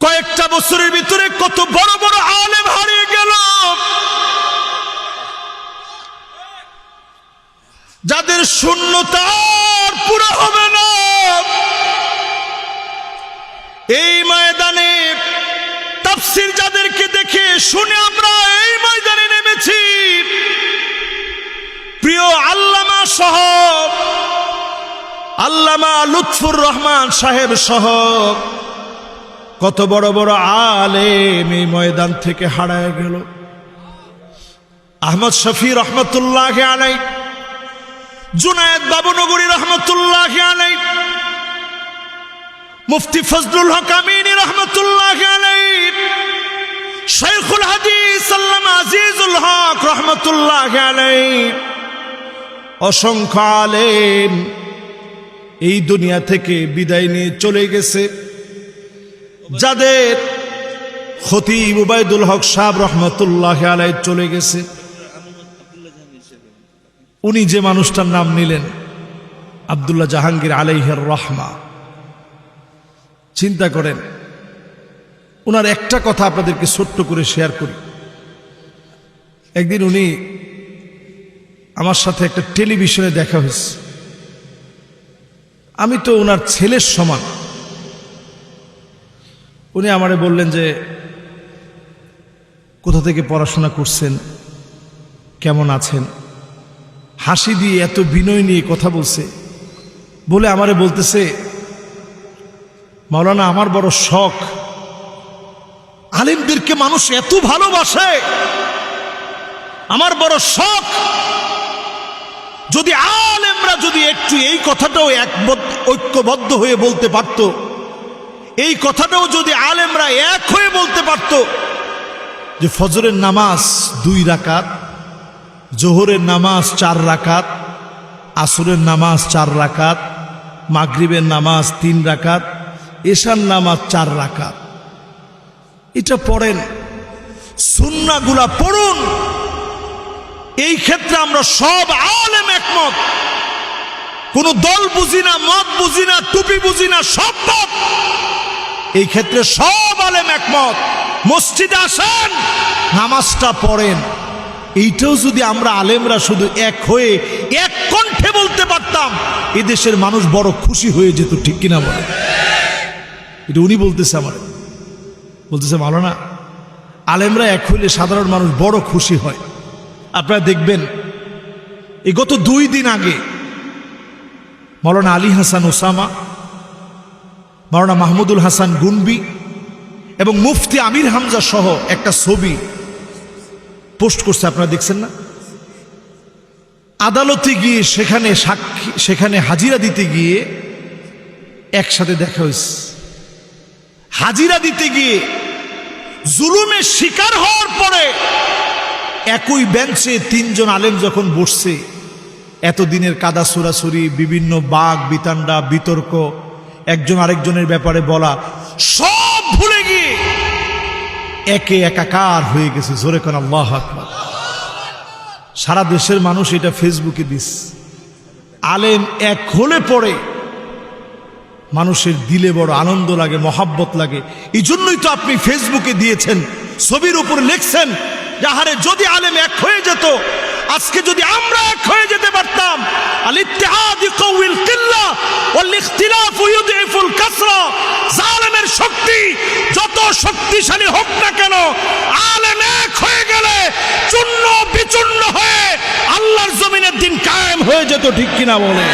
কয়েকটা বছরের ভিতরে কত বড় বড় আলেম হারিয়ে গেল যাদের শূন্যতা আর পুরো হবে না। এই ময়দানে তাফসির যাদেরকে দেখে শুনে আমরা এই ময়দানে নেমেছি। প্রিয় আল্লামা সহ, আল্লামা লুৎফুর রহমান সাহেব সহ কত বড় বড় আলেম এই ময়দান থেকে হারায় গেল। আহমদ শফি রহমতুল্লাহ আলাই জুনায়দ বাবুনগরী রহমতুল্লাহ আলাই মুফতি ফজলুল হক আমিনী রহমতুল্লাহ আলাই শেখুল হাদিস আল্লামা আজিজুল হক রহমতুল্লাহ আলাই অসংখ্য আলেম এই দুনিয়া থেকে বিদায় নিয়ে চলে গেছে। যাদের খতিব উবায়দুল হক সাহেব রহমতুল্লাহ আলাই চলে গেছে, উনি যে মানুষটার নাম নিলেন আবদুল্লাহ জাহাঙ্গীর আলাইহের রহমা। চিন্তা করেন ওনার একটা কথা আপনাদেরকে ছোট্ট করে শেয়ার করি। একদিন উনি আমার সাথে একটা টেলিভিশনে দেখা হয়েছে। আমি তো ওনার ছেলের সমান। উনি আমারে বললেন যে, কোথা থেকে পড়াশোনা করছেন? কেমন আছেন? হাসি দিয়ে এত বিনয় নিয়ে কথা বলছে। বলে আমারে বলতেছে, মাওলানা, আমার বড় শখ। আলিমদেরকে মানুষ এত ভালোবাসে। আমার বড় শখ। যদি আলেমরা যদি একটু এই কথাটাও একবদ্ধ, ঐক্যবদ্ধ হয়ে বলতে পারত এই কথাটাও যদি আলেমরা এক হয়ে বলতে পারত যে ফজরের নামাজ দুই রাকাত, জোহরের নামাজ চার রাকাত, আসরের নামাজ চার রাকাত, মাগরিবের নামাজ তিন রাকাত, এশার নামাজ চার রাকাত। এটা পড়েন সুন্নাগুলা পড়ুন। এই ক্ষেত্রে আমরা সব আলেম একমত। কোন দল বুঝি না মত বুঝি না টুপি বুঝি না সব মত। এই ক্ষেত্রে সব আলেম একমত। মসজিদে আসেন, নামাজটা পড়েন। এইটাও যদি আমরা আলেমরা শুধু এক হয়ে, এক কণ্ঠে বলতে পারতাম, এদেশের মানুষ বড় খুশি হয়ে যেত, ঠিক কিনা বলে এটা উনি বলতেছে আমার। বলতেছে ভালো না আলেমরা এক হইলে সাধারণ মানুষ বড় খুশি হয়। আপনারা দেখবেন, এই গত দুই দিন আগে মৌলানা আলী হাসান ওসামা মৌলানা মাহমুদুল হাসান গুনবি এবং মুফতি আমির হামজা সহ একটা ছবি পোস্ট করছে, আপনারা দেখছেন না? আদালতে গিয়ে সেখানে সাক্ষী, সেখানে হাজিরা দিতে গিয়ে একসাথে দেখা হয়েছে। হাজিরা দিতে গিয়ে জুলুমের শিকার হওয়ার পরে একই বেঞ্চে তিনজন আলেম যখন বসছে, এতদিনের কাদা সুরাসুরি, বিভিন্ন বাঘ বিতান্ডা বিতর্ক একজন আরেকজনের ব্যাপারে বলা সব ভুলে গিয়ে একে একাকার হয়ে গেছে। জোরে কোন আল্লাহ সারা দেশের মানুষ এটা ফেসবুকে দিস। আলেম এক হলে পড়ে। মানুষের দিলে বড় আনন্দ লাগে, মহাব্বত লাগে। এই জন্যই তো আপনি ফেসবুকে দিয়েছেন, ছবির উপর লিখছেন যাহারে যদি আলেম এক হয়ে যেত, আজকে যদি আমরা এক হয়ে যেতে পারতাম। আল ইত্তেহাদ কিল্লা ওয়াল ইখতিলাফ কাসরা। জালেমের শক্তি যত শক্তিশালী হোক না কেন, আলেম এক হয়ে গেলে চূর্ণ বিচূর্ণ হয়ে আল্লাহর জমিনের দিন কায়েম হয়ে যেত, ঠিক কিনা বলে